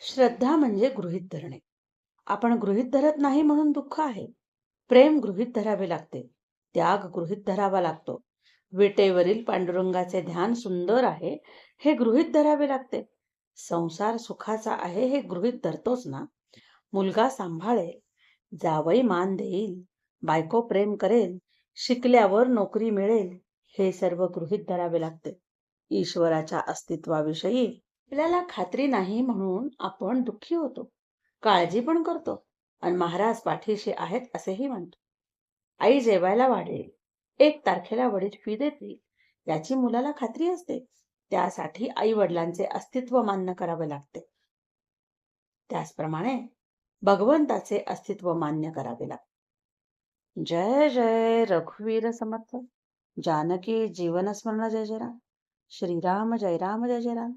श्रद्धा म्हणजे गृहीत धरणे. आपण गृहीत धरत नाही म्हणून दुःख आहे. प्रेम गृहीत धरावे लागते. त्याग गृहीत धरावा लागतो. विटेवरील पांडुरंगाचे ध्यान सुंदर आहे हे गृहीत धरावे लागते. संसार सुखाचा आहे हे गृहीत धरतोच ना? मुलगा सांभाळेल जावई मान देईल बायको प्रेम करेल शिकल्यावर नोकरी मिळेल हे सर्व गृहीत धरावे लागते. ईश्वराच्या अस्तित्वाविषयी आपल्याला खात्री नाही म्हणून आपण दुःखी होतो. काळजी पण करतो आणि महाराज पाठीशी आहेत असेही म्हणतो. आई जेवायला वाढेल. एक तारखेला वडील फी देतील. याची मुलाला खात्री असते. त्यासाठी आई वडिलांचे अस्तित्व मान्य करावे लागते. त्याचप्रमाणे भगवंताचे अस्तित्व मान्य करावे लागते. जय जय रघुवीर समर्थ. जानकी जीवनस्मरण जय जय राम. श्रीराम जय राम जय जय राम.